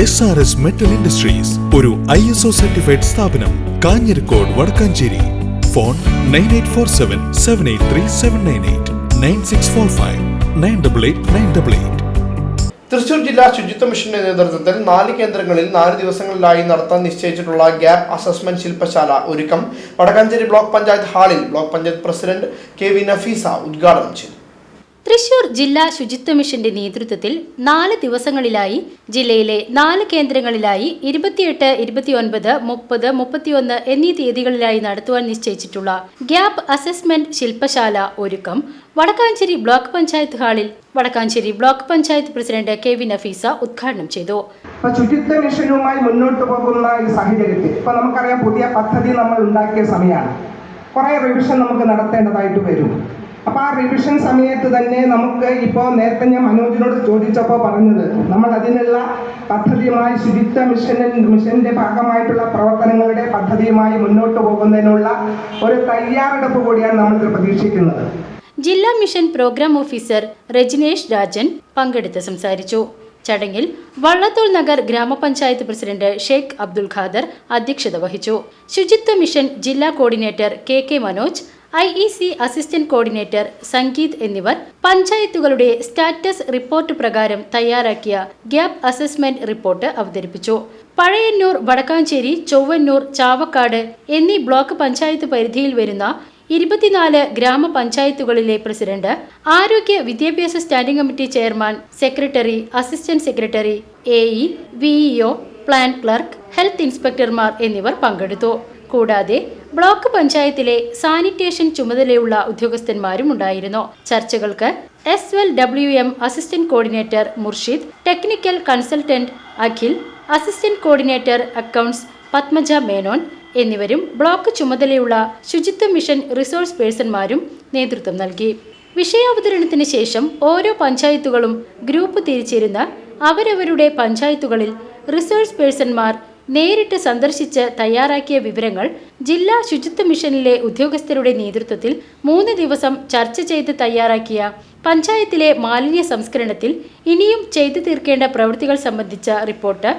S R S metal industries ഒരു I S O certified സ്ഥാപനം Kanjirakode Wadakkanchery. Phone nine eight four seven seven eight three seven nine eight nine six four five nine double eight nine double eight Thrissur ജില്ലാ ശുചിത്വ മിഷന്റെ നേതൃത്വത്തിൽ നാല് കേന്ദ്രങ്ങളിൽ നാല് ദിവസങ്ങളിലായി നടത്താൻ നിശ്ചയിച്ചിട്ടുള്ള ഗ്യാപ് അസസ്മെന്റ് ശില്പശാല ഒരുക്കം വടക്കാഞ്ചേരി ബ്ലോക്ക് പഞ്ചായത്ത് ഹാളിൽ block panchayat president K V Nafeesa ഉദ്ഘാടനം ചെയ്തു. തൃശൂർ ജില്ലാ ശുചിത്വ മിഷന്റെ നേതൃത്വത്തിൽ നാല് ദിവസങ്ങളിലായി ജില്ലയിലെ നാല് കേന്ദ്രങ്ങളിലായി ഇരുപത്തിയെട്ട് ഇരുപത്തിയൊൻപത് മുപ്പത് മുപ്പത്തിയൊന്ന് എന്നീ തീയതികളിലായി നടത്തുവാൻ നിശ്ചയിച്ചിട്ടുള്ള ഗ്യാപ് അസസ്മെന്റ് ശില്പശാല ഒരുക്കം വടക്കാഞ്ചേരി ബ്ലോക്ക് പഞ്ചായത്ത് ഹാളിൽ Wadakkanchery block panchayat president K V Nafeesa ഉദ്ഘാടനം ചെയ്തു. ശുചിത്വ മിഷനുമായി മുന്നോട്ട് പോകുന്ന ഈ സാഹചര്യത്തിൽ ഇപ്പൊ നമുക്കറിയാം പുതിയ പദ്ധതി നമ്മൾ ഉണ്ടാക്കിയ സമയമാണ് കുറെ റിവിഷൻ നമുക്ക് നടത്തേണ്ടതായിട്ട് വരും. അപ്പൊ ആ റിവിഷൻ സമയത്ത് തന്നെ നമുക്ക് ഇപ്പോൾ നേരത്തെ ഞാൻ മനോജിനോട് ചോദിച്ചപ്പോൾ പറഞ്ഞത് നമ്മൾ അതിനുള്ള പദ്ധതിയുമായി ശുചിത്വ മിഷൻ മിഷന്റെ ഭാഗമായിട്ടുള്ള പ്രവർത്തനങ്ങളുടെ പദ്ധതിയുമായി മുന്നോട്ട് പോകുന്നതിനുള്ള ഒരു തയ്യാറെടുപ്പ് കൂടിയാണ് നമ്മൾ പ്രതീക്ഷിക്കുന്നത്. ജില്ലാ mission programme officer Rajanesh Rajan പങ്കെടുത്ത് സംസാരിച്ചു. ചടങ്ങിൽ വള്ളത്തോൾ നഗർ ഗ്രാമപഞ്ചായത്ത് പ്രസിഡന്റ് ഷെയ്ഖ് അബ്ദുൽ ഖാദർ അധ്യക്ഷത വഹിച്ചു. ശുചിത്വ മിഷൻ ജില്ലാ coordinator K K Manoj I E C assistant coordinator Sangeeth എന്നിവർ പഞ്ചായത്തുകളുടെ സ്റ്റാറ്റസ് റിപ്പോർട്ട് പ്രകാരം തയ്യാറാക്കിയ ഗ്യാപ് അസസ്മെന്റ് റിപ്പോർട്ട് അവതരിപ്പിച്ചു. പഴയന്നൂർ വടക്കാഞ്ചേരി ചൊവ്വന്നൂർ ചാവക്കാട് എന്നീ ബ്ലോക്ക് പഞ്ചായത്ത് പരിധിയിൽ വരുന്ന ഇരുപത്തിനാല് ഗ്രാമപഞ്ചായത്തുകളിലെ പ്രസിഡന്റ് ആരോഗ്യ വിദ്യാഭ്യാസ standing committee chairman secretary assistant secretary A E VEO plan clerk health ഇൻസ്പെക്ടർമാർ എന്നിവർ പങ്കെടുത്തു. കൂടാതെ ബ്ലോക്ക് പഞ്ചായത്തിലെ സാനിറ്റേഷൻ ചുമതലയുള്ള ഉദ്യോഗസ്ഥന്മാരും ഉണ്ടായിരുന്നു. ചർച്ചകൾക്ക് S well W M assistant coordinator Murshid technical consultant Akhil assistant coordinator accounts Padmaja Menon എന്നിവരും ബ്ലോക്ക് ചുമതലയുള്ള ശുചിത്വ മിഷൻ റിസോഴ്സ് പേഴ്സൺമാരും നേതൃത്വം നൽകി. വിഷയാവതരണത്തിന് ശേഷം ഓരോ പഞ്ചായത്തുകളും ഗ്രൂപ്പ് തിരിച്ചിരുന്ന് അവരവരുടെ പഞ്ചായത്തുകളിൽ റിസോഴ്സ് പേഴ്സൺമാർ നേരിട്ട് സന്ദർശിച്ച് തയ്യാറാക്കിയ വിവരങ്ങൾ ജില്ലാ ശുചിത്വ മിഷനിലെ ഉദ്യോഗസ്ഥരുടെ നേതൃത്വത്തിൽ മൂന്ന് ദിവസം ചർച്ച ചെയ്ത് തയ്യാറാക്കിയ പഞ്ചായത്തിലെ മാലിന്യ സംസ്കരണത്തിൽ ഇനിയും ചെയ്തു തീർക്കേണ്ട പ്രവൃത്തികൾ സംബന്ധിച്ച റിപ്പോർട്ട്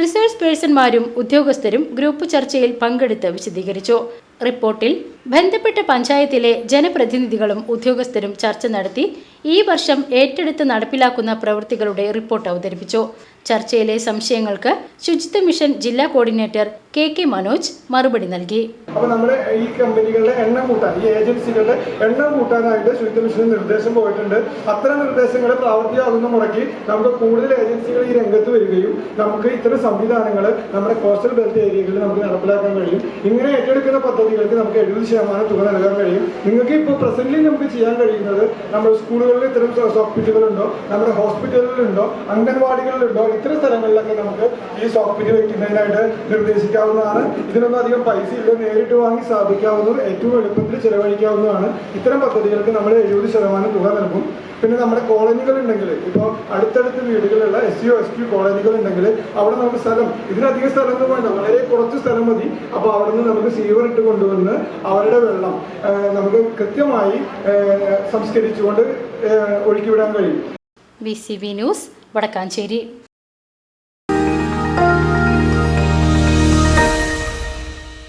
റിസോഴ്സ് പേഴ്സൺമാരും ഉദ്യോഗസ്ഥരും ഗ്രൂപ്പ് ചർച്ചയിൽ പങ്കെടുത്ത് വിശദീകരിച്ചു. റിപ്പോർട്ടിൽ ബന്ധപ്പെട്ട പഞ്ചായത്തിലെ ജനപ്രതിനിധികളും ഉദ്യോഗസ്ഥരും ചർച്ച നടത്തി ഈ വർഷം ഏറ്റെടുത്ത് നടപ്പിലാക്കുന്ന പ്രവൃത്തികളുടെ റിപ്പോർട്ട് അവതരിപ്പിച്ചു. ചർച്ചയിലെ സംശയങ്ങൾക്ക് ശുചിത്വ മിഷൻ ജില്ലാ കോർഡിനേറ്റർ കെ കെ മനോജ് മറുപടി നൽകി. അപ്പോൾ നമ്മുടെ ഈ കമ്പനികളുടെ എണ്ണം കൂട്ടാൻ ഈ ഏജൻസികളുടെ എണ്ണം കൂട്ടാനായിട്ട് ശുചിത്വ മിഷൻ നിർദ്ദേശം പോയിട്ടുണ്ട്. അത്തരം നിർദ്ദേശങ്ങൾ പ്രാവർത്തികമാകുന്ന മുറയ്ക്ക് നമുക്ക് കൂടുതൽ ഏജൻസികൾ ഈ രംഗത്ത് വരികയും നമുക്ക് ഇത്തരം സംവിധാനങ്ങൾ നമ്മുടെ കോസ്റ്റൽ ബെൽറ്റ് ഏരിയകളിൽ നമുക്ക് നടപ്പിലാക്കാൻ കഴിയും. ഇങ്ങനെ ഏറ്റെടുക്കുന്ന പദ്ധതികൾക്ക് നമുക്ക് എഴുപത് ശതമാനം തുക നൽകാൻ കഴിയും. നിങ്ങൾക്ക് ഇപ്പോൾ പ്രസന്റ്ലി നമുക്ക് ചെയ്യാൻ കഴിയുന്നത് നമ്മുടെ സ്കൂളുകളിൽ ഇത്തരം സോഫ്റ്റ്വെയറുകളുണ്ടോ? നമ്മുടെ ഹോസ്പിറ്റലുകളിലുണ്ടോ? അംഗൻവാടികളിലുണ്ടോ? ഇത്തരം സ്ഥലങ്ങളിലൊക്കെ നമുക്ക് ഈ സോഫ്റ്റ്വെയർ വയ്ക്കുന്നതിനായിട്ട് നിർദ്ദേശിക്കാവുന്നതാണ്. ഇതിനൊന്നും അധികം പൈസ ഇല്ല. നേരിട്ട് വാങ്ങി സ്ഥാപിക്കാവുന്നതും ഏറ്റവും എളുപ്പത്തിൽ ചെലവഴിക്കാവുന്നതാണ്. ഇത്തരം പദ്ധതികൾക്ക് നമ്മൾ എഴുപത് ശതമാനം തുക നൽകും. പിന്നെ നമ്മുടെ കോളനികൾ ഉണ്ടെങ്കിൽ ഇപ്പോൾ അടുത്തടുത്ത് വീടുകളുള്ള എസ് യു എസ് ക്യു കോളനികൾ ഉണ്ടെങ്കിൽ അവിടെ നമുക്ക് സ്ഥലം ഇതിനധികം സ്ഥലം ഒന്നും വേണ്ട. വളരെ കുറച്ച് സ്ഥലം മതി. അപ്പോൾ അവിടെ നിന്ന് നമുക്ക് സീവർ ഇട്ട് കൊണ്ടുവന്ന് അവരുടെ വെള്ളം നമുക്ക് കൃത്യമായി സംസ്കരിച്ചുകൊണ്ട് ഒഴുക്കിവിടാൻ കഴിയും. B C B news Wadakkanchery.